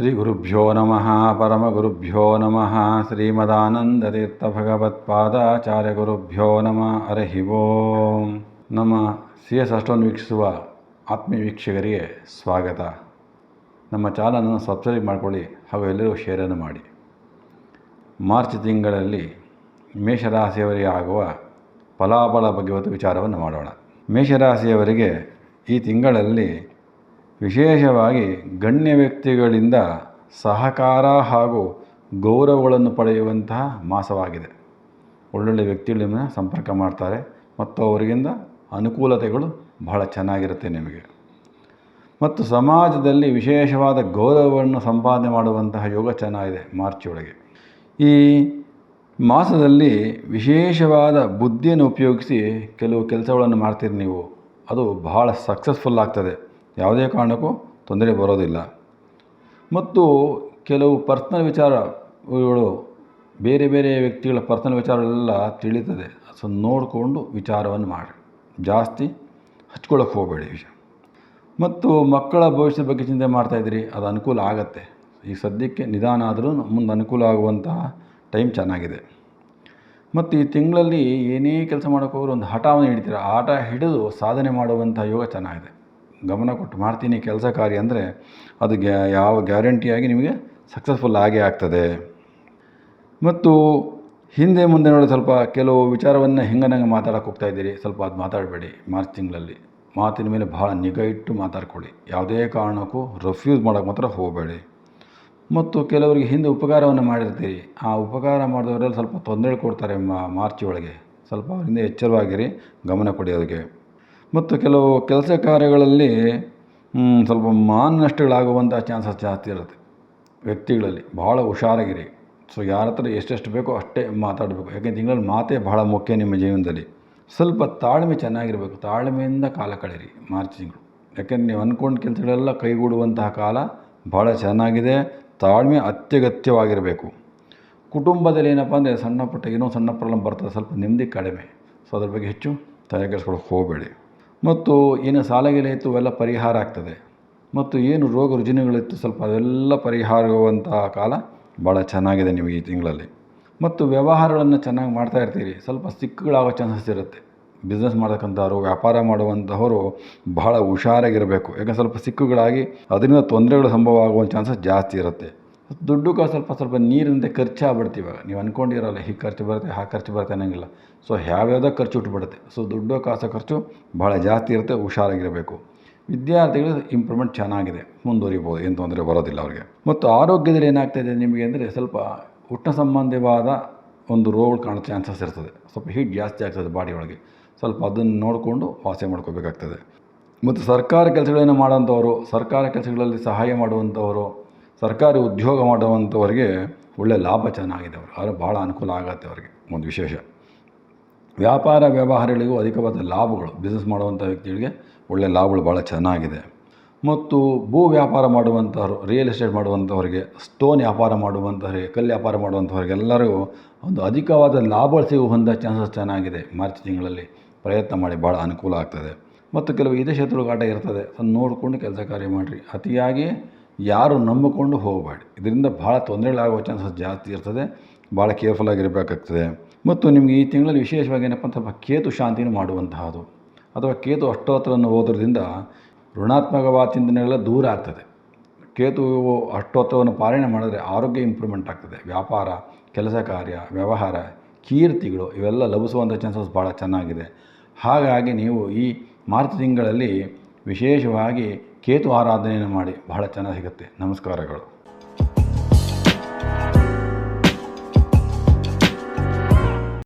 ಶ್ರೀ ಗುರುಭ್ಯೋ ನಮಃ ಪರಮಗುರುಭ್ಯೋ ನಮಃ ಶ್ರೀಮದಾನಂದತೀರ್ಥಭಗವತ್ಪಾದಾಚಾರ್ಯ ಗುರುಭ್ಯೋ ನಮಃ ಹರಿ ಓಂ ನಮ್ಮ ಸಿ ಎಸ್ ಅಷ್ಟೊಂದು ವೀಕ್ಷಿಸುವ ಆತ್ಮೀಯ ವೀಕ್ಷಕರಿಗೆ ಸ್ವಾಗತ. ನಮ್ಮ ಚಾನಲನ್ನು ಸಬ್ಸ್ಕ್ರೈಬ್ ಮಾಡಿಕೊಳ್ಳಿ ಹಾಗೂ ಎಲ್ಲರಿಗೂ ಶೇರನ್ನು ಮಾಡಿ. ಮಾರ್ಚ್ ತಿಂಗಳಲ್ಲಿ ಮೇಷರಾಶಿಯವರಿಗೆ ಆಗುವ ಫಲಾಫಲ ಬಗ್ಗೆ ಒಂದು ವಿಚಾರವನ್ನು ಮಾಡೋಣ. ಮೇಷರಾಶಿಯವರಿಗೆ ಈ ತಿಂಗಳಲ್ಲಿ ವಿಶೇಷವಾಗಿ ಗಣ್ಯ ವ್ಯಕ್ತಿಗಳಿಂದ ಸಹಕಾರ ಹಾಗೂ ಗೌರವಗಳನ್ನು ಪಡೆಯುವಂತಹ ಮಾಸವಾಗಿದೆ. ಒಳ್ಳೊಳ್ಳೆ ವ್ಯಕ್ತಿಗಳನ್ನು ಸಂಪರ್ಕ ಮಾಡ್ತಾರೆ ಮತ್ತು ಅವರಿಗಿಂದ ಅನುಕೂಲತೆಗಳು ಬಹಳ ಚೆನ್ನಾಗಿರುತ್ತೆ ನಿಮಗೆ. ಮತ್ತು ಸಮಾಜದಲ್ಲಿ ವಿಶೇಷವಾದ ಗೌರವವನ್ನು ಸಂಪಾದನೆ ಮಾಡುವಂತಹ ಯೋಗ ಚೆನ್ನಾಗಿದೆ ಮಾರ್ಚ್ ಒಳಗೆ. ಈ ಮಾಸದಲ್ಲಿ ವಿಶೇಷವಾದ ಬುದ್ಧಿಯನ್ನು ಉಪಯೋಗಿಸಿ ಕೆಲವು ಕೆಲಸಗಳನ್ನು ಮಾಡ್ತೀರಿ ನೀವು. ಅದು ಬಹಳ ಸಕ್ಸಸ್ಫುಲ್ ಆಗ್ತದೆ. ಯಾವುದೇ ಕಾರಣಕ್ಕೂ ತೊಂದರೆ ಬರೋದಿಲ್ಲ. ಮತ್ತು ಕೆಲವು ಪರ್ಸ್ನಲ್ ವಿಚಾರಗಳು, ಬೇರೆ ಬೇರೆ ವ್ಯಕ್ತಿಗಳ ಪರ್ಸ್ನಲ್ ವಿಚಾರಗಳೆಲ್ಲ ತಿಳಿತದೆ ಸೊ ನೋಡಿಕೊಂಡು ವಿಚಾರವನ್ನು ಮಾಡಿ. ಜಾಸ್ತಿ ಹಚ್ಕೊಳ್ಳೋಕೆ ಹೋಗಬೇಡಿ ವಿಷಯ. ಮತ್ತು ಮಕ್ಕಳ ಭವಿಷ್ಯದ ಬಗ್ಗೆ ಚಿಂತೆ ಮಾಡ್ತಾಯಿದ್ದೀರಿ ಅದು ಅನುಕೂಲ ಆಗತ್ತೆ. ಈ ಸದ್ಯಕ್ಕೆ ನಿಧಾನ ಆದರೂ ಮುಂದೆ ಅನುಕೂಲ ಆಗುವಂತಹ ಟೈಮ್ ಚೆನ್ನಾಗಿದೆ. ಮತ್ತು ಈ ತಿಂಗಳಲ್ಲಿ ಏನೇ ಕೆಲಸ ಮಾಡೋಕ್ಕೋದ್ರೆ ಒಂದು ಹಠವನ್ನು ಹಿಡಿತೀರ? ಆಟ ಹಿಡಿದು ಸಾಧನೆ ಮಾಡುವಂಥ ಯೋಗ ಚೆನ್ನಾಗಿದೆ. ಗಮನ ಕೊಟ್ಟು ಮಾಡ್ತೀನಿ ಕೆಲಸ ಕಾರ್ಯ ಅಂದರೆ ಅದು ಗ್ಯಾ, ಯಾವ ಗ್ಯಾರಂಟಿಯಾಗಿ ನಿಮಗೆ ಸಕ್ಸಸ್ಫುಲ್ ಆಗೇ ಆಗ್ತದೆ. ಮತ್ತು ಹಿಂದೆ ಮುಂದೆ ನೋಡಿ ಸ್ವಲ್ಪ ಕೆಲವು ವಿಚಾರವನ್ನು ಹೆಂಗನಂಗೆ ಮಾತಾಡೋಕೆ ಹೋಗ್ತಾ ಇದ್ದೀರಿ. ಸ್ವಲ್ಪ ಅದು ಮಾತಾಡಬೇಡಿ ಮಾರ್ಚ್ ತಿಂಗಳಲ್ಲಿ. ಮಾತಿನ ಮೇಲೆ ಭಾಳ ನಿಗಾ ಇಟ್ಟು ಮಾತಾಡ್ಕೊಳ್ಳಿ. ಯಾವುದೇ ಕಾರಣಕ್ಕೂ ರೆಫ್ಯೂಸ್ ಮಾಡೋಕ್ಕೆ ಮಾತ್ರ ಹೋಗಬೇಡಿ. ಮತ್ತು ಕೆಲವರಿಗೆ ಹಿಂದೆ ಉಪಕಾರವನ್ನು ಮಾಡಿರ್ತೀರಿ. ಆ ಉಪಕಾರ ಮಾಡಿದವರೆಲ್ಲ ಸ್ವಲ್ಪ ತೊಂದರೆ ಕೊಡ್ತಾರೆ ಮಾರ್ಚ್ ಒಳಗೆ. ಸ್ವಲ್ಪ ಅವರಿಂದ ಎಚ್ಚರವಾಗಿರಿ, ಗಮನ ಕೊಡಿ ಅದಕ್ಕೆ ಮತ್ತು ಕೆಲವು ಕೆಲಸ ಕಾರ್ಯಗಳಲ್ಲಿ ಸ್ವಲ್ಪ ಮಾನ ನಷ್ಟಗಳಾಗುವಂಥ ಚಾನ್ಸಸ್ ಜಾಸ್ತಿ ಇರುತ್ತೆ ವ್ಯಕ್ತಿಗಳಲ್ಲಿ ಭಾಳ ಹುಷಾರಾಗಿರಿ. ಸೊ ಯಾರ ಹತ್ರ ಎಷ್ಟೆಷ್ಟು ಬೇಕೋ ಅಷ್ಟೇ ಮಾತಾಡಬೇಕು. ಯಾಕೆಂದ್ರೆ ತಿಂಗಳಲ್ಲಿ ಮಾತೇ ಬಹಳ ಮುಖ್ಯ ನಿಮ್ಮ ಜೀವನದಲ್ಲಿ. ಸ್ವಲ್ಪ ತಾಳ್ಮೆ ಚೆನ್ನಾಗಿರಬೇಕು. ತಾಳ್ಮೆಯಿಂದ ಕಾಲ ಕಳೀರಿ ಮಾರ್ಚ್ ತಿಂಗಳು. ಯಾಕೆಂದ್ರೆ ನೀವು ಅಂದ್ಕೊಂಡು ಕೆಲಸಗಳೆಲ್ಲ ಕೈಗೂಡುವಂತಹ ಕಾಲ ಭಾಳ ಚೆನ್ನಾಗಿದೆ. ತಾಳ್ಮೆ ಅತ್ಯಗತ್ಯವಾಗಿರಬೇಕು. ಕುಟುಂಬದಲ್ಲಿ ಏನಪ್ಪ ಅಂದರೆ ಸಣ್ಣ ಪುಟ್ಟ ಏನೋ ಸಣ್ಣ ಪ್ರಾಬ್ಲಮ್ ಬರ್ತದೆ. ಸ್ವಲ್ಪ ನೆಮ್ಮದಿ ಕಡಿಮೆ. ಸೊ, ಅದ್ರ ಬಗ್ಗೆ ಹೆಚ್ಚು ತಲೆ ಕೆಡಿಸ್ಕೊಳಕ್ಕೆ ಹೋಗಬೇಡಿ. ಮತ್ತು ಏನು ಸಾಲಗೆಲೆ ಇತ್ತು ಅವೆಲ್ಲ ಪರಿಹಾರ ಆಗ್ತದೆ. ಮತ್ತು ಏನು ರೋಗ ರುಜಿನಗಳಿತ್ತು ಸ್ವಲ್ಪ ಅದೆಲ್ಲ ಪರಿಹಾರ ಆಗುವಂತಹ ಕಾಲ ಭಾಳ ಚೆನ್ನಾಗಿದೆ ನಿಮಗೆ ಈ ತಿಂಗಳಲ್ಲಿ. ಮತ್ತು ವ್ಯವಹಾರಗಳನ್ನು ಚೆನ್ನಾಗಿ ಮಾಡ್ತಾ ಇರ್ತೀರಿ. ಸ್ವಲ್ಪ ಸಿಕ್ಕುಗಳಾಗೋ ಚಾನ್ಸಸ್ ಇರುತ್ತೆ. ಬಿಸ್ನೆಸ್ ಮಾಡ್ತಕ್ಕಂಥವ್ರು ವ್ಯಾಪಾರ ಮಾಡುವಂಥವರು ಬಹಳ ಹುಷಾರಾಗಿರಬೇಕು. ಯಾಕಂದ್ರೆ ಸ್ವಲ್ಪ ಸಿಕ್ಕುಗಳಾಗಿ ಅದರಿಂದ ತೊಂದರೆಗಳು ಸಂಭವ ಆಗುವ ಚಾನ್ಸಸ್ ಜಾಸ್ತಿ ಇರುತ್ತೆ. ದುಡ್ಡು ಸ್ವಲ್ಪ ಸ್ವಲ್ಪ ನೀರಿನಂತೆ ಖರ್ಚಾಗ್ಬಿಡ್ತೀವಿ ಇವಾಗ. ನೀವು ಅಂದ್ಕೊಂಡಿರಲ್ಲ ಹೀಗೆ ಖರ್ಚು ಬರುತ್ತೆ, ಹಾಗೆ ಖರ್ಚು ಬರುತ್ತೆ ಅನ್ನೋಂಗಿಲ್ಲ. ಸೊ ಯಾವ್ಯಾವುದೋ ಖರ್ಚು ಉಟ್ಬಿಡುತ್ತೆ ಸೊ ದುಡ್ಡು ಕಾಸು ಖರ್ಚು ಭಾಳ ಜಾಸ್ತಿ ಇರುತ್ತೆ, ಹುಷಾರಾಗಿರಬೇಕು. ವಿದ್ಯಾರ್ಥಿಗಳು ಇಂಪ್ರೂವ್ಮೆಂಟ್ ಚೆನ್ನಾಗಿದೆ, ಮುಂದುವರಿಬೋದು, ಏನು ತೊಂದರೆ ಬರೋದಿಲ್ಲ ಅವ್ರಿಗೆ. ಮತ್ತು ಆರೋಗ್ಯದಲ್ಲಿ ಏನಾಗ್ತಾಯಿದೆ ನಿಮಗೆ ಅಂದರೆ ಸ್ವಲ್ಪ ಹುಟ್ಟ ಸಂಬಂಧವಾದ ಒಂದು ರೋಗಗಳು ಕಾಣೋ ಚಾನ್ಸಸ್ ಇರ್ತದೆ. ಸ್ವಲ್ಪ ಹೀಟ್ ಜಾಸ್ತಿ ಆಗ್ತದೆ ಬಾಡಿ ಒಳಗೆ. ಸ್ವಲ್ಪ ಅದನ್ನು ನೋಡಿಕೊಂಡು ವಾಸಿ ಮಾಡ್ಕೋಬೇಕಾಗ್ತದೆ. ಮತ್ತು ಸರ್ಕಾರ ಕೆಲಸಗಳನ್ನು ಮಾಡೋಂಥವರು ಸರ್ಕಾರ ಕೆಲಸಗಳಲ್ಲಿ ಸಹಾಯ ಮಾಡುವಂಥವರು ಸರ್ಕಾರಿ ಉದ್ಯೋಗ ಮಾಡುವಂಥವ್ರಿಗೆ ಒಳ್ಳೆಯ ಲಾಭ ಚೆನ್ನಾಗಿದೆ ಅವರು ಆದರೆ ಭಾಳ ಅನುಕೂಲ ಆಗುತ್ತೆ ಅವರಿಗೆ ಒಂದು ವಿಶೇಷ. ವ್ಯಾಪಾರ ವ್ಯವಹಾರಗಳಿಗೂ ಅಧಿಕವಾದ ಲಾಭಗಳು ಬಿಸ್ನೆಸ್ ಮಾಡುವಂಥ ವ್ಯಕ್ತಿಗಳಿಗೆ ಒಳ್ಳೆಯ ಲಾಭಗಳು ಭಾಳ ಚೆನ್ನಾಗಿದೆ. ಮತ್ತು ಭೂ ವ್ಯಾಪಾರ ಮಾಡುವಂಥವ್ರು ರಿಯಲ್ ಎಸ್ಟೇಟ್ ಮಾಡುವಂಥವ್ರಿಗೆ ಸ್ಟೋನ್ ವ್ಯಾಪಾರ ಮಾಡುವಂಥವ್ರಿಗೆ, ಕಲ್ಲು ವ್ಯಾಪಾರ ಮಾಡುವಂಥವ್ರಿಗೆ ಎಲ್ಲರಿಗೂ ಒಂದು ಅಧಿಕವಾದ ಲಾಭ ಸಿಗುವಂಥ ಚಾನ್ಸಸ್ ಚೆನ್ನಾಗಿದೆ. ಮಾರ್ಚ್ ತಿಂಗಳಲ್ಲಿ ಪ್ರಯತ್ನ ಮಾಡಿ ಭಾಳ ಅನುಕೂಲ ಆಗ್ತದೆ. ಮತ್ತು ಕೆಲವು ಇದೇ ಶತ್ರುಗಾಟ ಇರ್ತದೆ. ಅದನ್ನು ನೋಡಿಕೊಂಡು ಕೆಲಸ ಕಾರ್ಯ ಮಾಡಿರಿ. ಅತಿಯಾಗಿ ಯಾರು ನಂಬಿಕೊಂಡು ಹೋಗಬೇಡಿ. ಇದರಿಂದ ಭಾಳ ತೊಂದರೆಗಳಾಗುವ ಚಾನ್ಸಸ್ ಜಾಸ್ತಿ ಇರ್ತದೆ. ಭಾಳ ಕೇರ್ಫುಲ್ಲಾಗಿರಬೇಕಾಗ್ತದೆ ಮತ್ತು ನಿಮಗೆ ಈ ತಿಂಗಳಲ್ಲಿ ವಿಶೇಷವಾಗಿ ಏನಪ್ಪ ಸ್ವಲ್ಪ ಕೇತು ಶಾಂತಿನೂ ಮಾಡುವಂತಹದ್ದು. ಅಥವಾ ಕೇತು ಅಷ್ಟೋತ್ತರನ್ನು ಓದೋದ್ರಿಂದ ಋಣಾತ್ಮಕವಾದ ಚಿಂತನೆಗಳೆಲ್ಲ ದೂರ ಆಗ್ತದೆ. ಕೇತು ಅಷ್ಟೋತ್ತರವನ್ನು ಪಾಲನೆ ಮಾಡಿದ್ರೆ ಆರೋಗ್ಯ ಇಂಪ್ರೂವ್ಮೆಂಟ್ ಆಗ್ತದೆ. ವ್ಯಾಪಾರ, ಕೆಲಸ ಕಾರ್ಯ, ವ್ಯವಹಾರ, ಕೀರ್ತಿಗಳು ಇವೆಲ್ಲ ಲಭಿಸುವಂಥ ಚಾನ್ಸಸ್ ಭಾಳ ಚೆನ್ನಾಗಿದೆ. ಹಾಗಾಗಿ ನೀವು ಈ ಮಾರ್ಚ್ ತಿಂಗಳಲ್ಲಿ ವಿಶೇಷವಾಗಿ ಕೇತು ಆರಾಧನೆಯನ್ನು ಮಾಡಿ ಬಹಳ ಚೆನ್ನಾಗಿ ಸಿಗುತ್ತೆ. ನಮಸ್ಕಾರಗಳು.